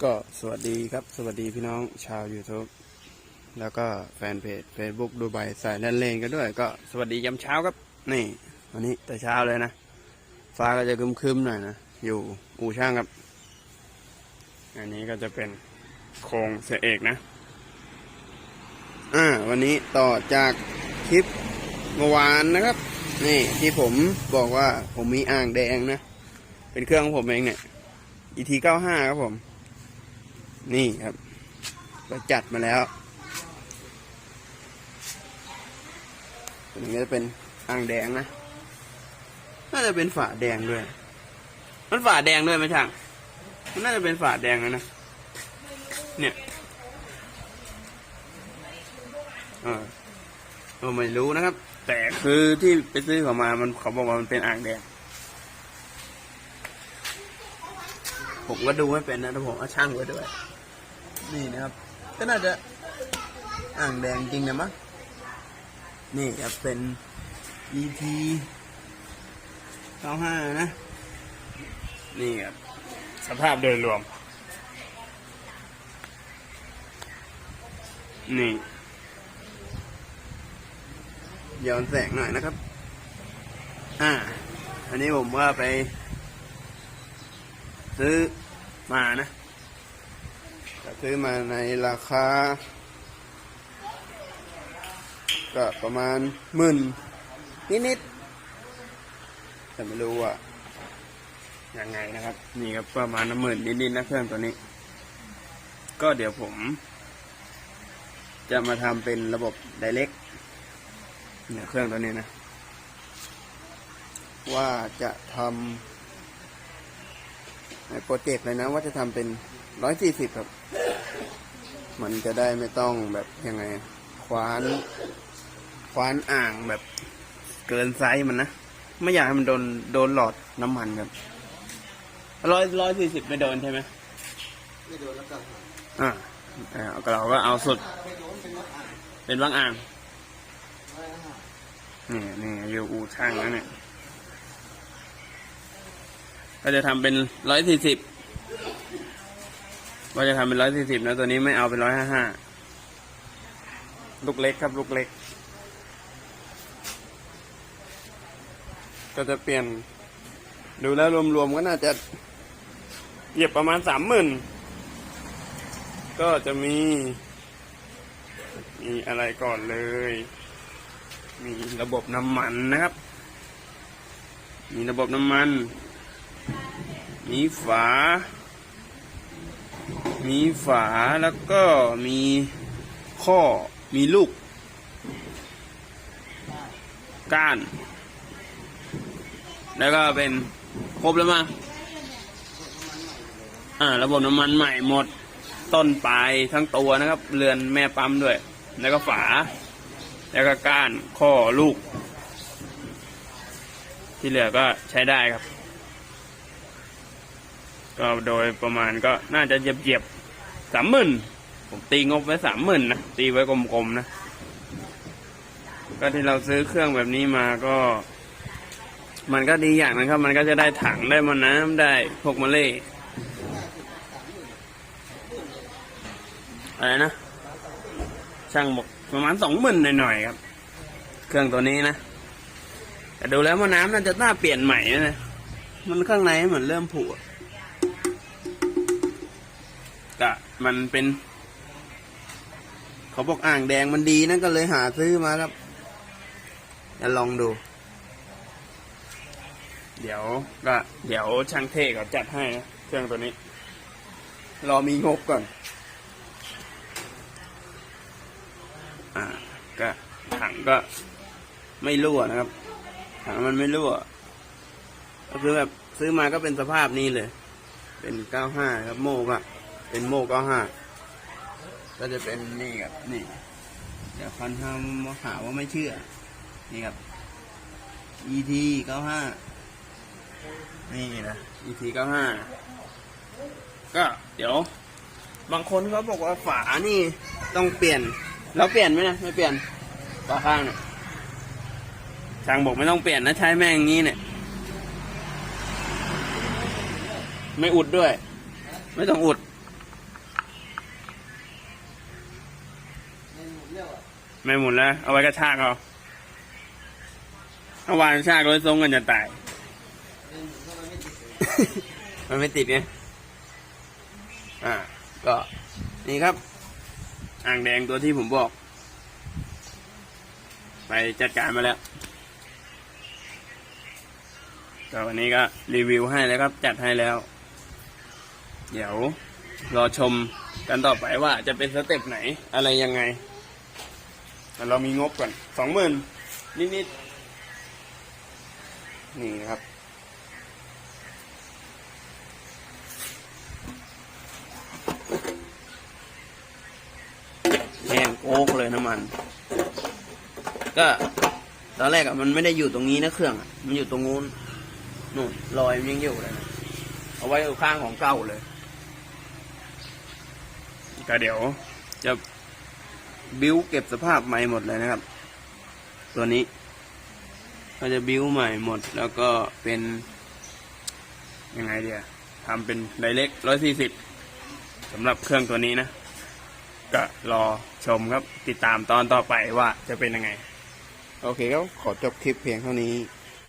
ก็สวัสดีครับ สวัสดีพี่น้องชาว YouTube แล้วก็แฟนเพจ Facebook ดูใบสายเล่นเลนกันด้วย ก็สวัสดียามเช้าครับ นี่วันนี้แต่เช้าเลยนะ ฟ้าก็จะคึมๆหน่อยนะ อยู่อู่ช่างครับ อันนี้ก็จะเป็นโครงเสียเอกนะอ่าวันนี้ต่อจากคลิปเมื่อวานนะครับ นี่ที่ผมบอกว่าผมมีอ่างแดงนะ เป็นเครื่องของผมเองเนี่ย ET 95 ครับผม นี่ครับก็จัดมาแล้วตัวนี้จะเป็นอ่างแดงนะน่าจะเป็นฝาแดงด้วย มันฝาแดงด้วยไหมช่างมันน่าจะเป็นฝาแดงนะเนี่ยเออก็ไม่รู้นะครับ แต่คือที่ไปซื้อเขามามันเขาบอกว่ามันเป็นอ่างแดง ผมก็ดูไม่เป็นนะแต่ผมเอาช่างไว้ด้วย นี่นะครับก็น่าจะอ่างแดงจริงนะมั้งนี่ครับเป็น ET 95นะ นี่ครับ สภาพโดยรวม นี่ย้อนแสงหน่อยนะครับ อ่า อันนี้ผมว่าไป ซื้อมานะ ซื้อมาในราคา ก็ประมาณหมื่นนิดๆแต่ไม่รู้ว่ายังไงนะครับ นี่ครับประมาณหมื่นนิดๆนะเครื่องตัวนี้ ก็เดี๋ยวผม จะมาทำเป็นระบบไดเ c กเนี่ยเครื่องตัวนี้นะ ว่าจะทำในโปรเจกต์เลยนะ ว่าจะทำเป็นร้อยสี่สิบครับ มันจะได้ไม่ต้องแบบยังไงคว้านคว้านอ่างแบบเกินไซส์มันนะ ไม่อยากให้มันโดนโดนหลอดน้ำมันครับร้อยร้อยสี่สิบไม่โดนใช่ไหมไม่โดนแล้วก็อ่าอ่าเราก็เอาสุดไม่โดนเป็นวัดอ่านเป็นบางอ่างไว้อ่านนี่นี่อยู่อู่ช่างแล้วเนี่ย ก็จะทำเป็นร้อยสี่สิบ ว่าจะทำเป็นร้อยสี่สิบนะตัวนี้ไม่เอาเป็นร้อยห้าห้าลูกเล็กครับลูกเล็ก ก็จะเปลี่ยน ดูแล้วรวมๆก็น่าจะเหยียบประมาณสามหมื่นก็จะมี มีอะไรก่อนเลย มีระบบน้ำมันนะครับ มีระบบน้ำมัน มีฝา มีฝาแล้วก็มีข้อมีลูก ก้าน แล้วก็เป็นครบแล้วมั้งอ่า ระบบน้ำมันใหม่หมด ต้นปลายทั้งตัวนะครับ เรือนแม่ปั๊มด้วย แล้วก็ฝา แล้วก็ก้านข้อลูก ที่เหลือก็ใช้ได้ครับ ก็โดยประมาณก็น่าจะเหยียบเหยียบสามหมื่นผมตีงบไว้สามหมื่นนะตีไว้กลมๆนะ ก็ที่เราซื้อเครื่องแบบนี้มาก็ มันก็ดีอย่างนะครับ มันก็จะได้ถังได้มอน้ำได้พวกมะเล่อะไรนะ ช่างบอกประมาณสองหมื่นหน่อยๆครับ เครื่องตัวนี้นะแต่ดูแล้วมอน้ำน่าจะน่าเปลี่ยนใหม่นะมันข้างในเหมือนเริ่มผุอะ กะ มันเป็น เขาบอกอ่างแดงมันดีนะก็เลยหาซื้อมาครับจะลองดู เดี๋ยวก็เดี๋ยวช่างเท่เขาจัดให้นะเครื่องตัวนี้ รอมีงบก่อน อ่า ก็ถังก็ไม่รั่วนะครับ ถังมันไม่รั่ว ก็คือแบบซื้อมาก็เป็นสภาพนี้เลย เป็นเก้าห้าครับโม่ก็ เป็นโม่เก้าห้าก็จะเป็นนี่ครับนี่เดี๋ยวคันทำมาหาว่าไม่เชื่อ นี่ครับ ET เก้าห้านี่นะ ET เก้าห้าก็เดี๋ยว บางคนเขาบอกว่าฝานี่ต้องเปลี่ยน เราเปลี่ยนไหมนะไม่เปลี่ยนฝาข้างเนี่ยช่างบอกไม่ต้องเปลี่ยนนะใช้แม่งงนี้เนี่ย ไม่อุดด้วย ไม่ต้องอุด ไม่หมุนแล้ว เอาไว้กระชากเอาเอาวางกระชากรถทรงกันจะตายเล่นถ้ามันไม่ติดเลยมันไม่ติดไงอ่า ก็นี่ครับ อ่างแดงตัวที่ผมบอก ไปจัดการมาแล้วก็วันนี้ก็รีวิวให้แล้วครับ จัดให้แล้ว เดี๋ยวรอชมกันต่อไปว่าจะเป็นสเต็ปไหนอะไรยังไง แต่เรามีงบก่อนสองหมื่นนิดๆนี่นะครับ แห้งโอ๊กเลยน้ำมัน ก็ตอนแรกอะมันไม่ได้อยู่ตรงนี้นะเครื่องอะมันอยู่ตรงนู้นนู่นรอยมันยังอยู่เลยนะเอาไว้ข้างของเก่าเลย ก็เดี๋ยวจะ บิ้วเก็บสภาพใหม่หมดเลยนะครับ ตัวนี้ ก็จะบิ้วใหม่หมด แล้วก็เป็น ยังไงเดียทำเป็นไดเล็กร้อยสี่สิบสำหรับเครื่องตัวนี้นะ ก็รอชมครับ ติดตามตอนต่อไปว่าจะเป็นยังไง โอเคก็ขอจบคลิปเพียงเท่านี้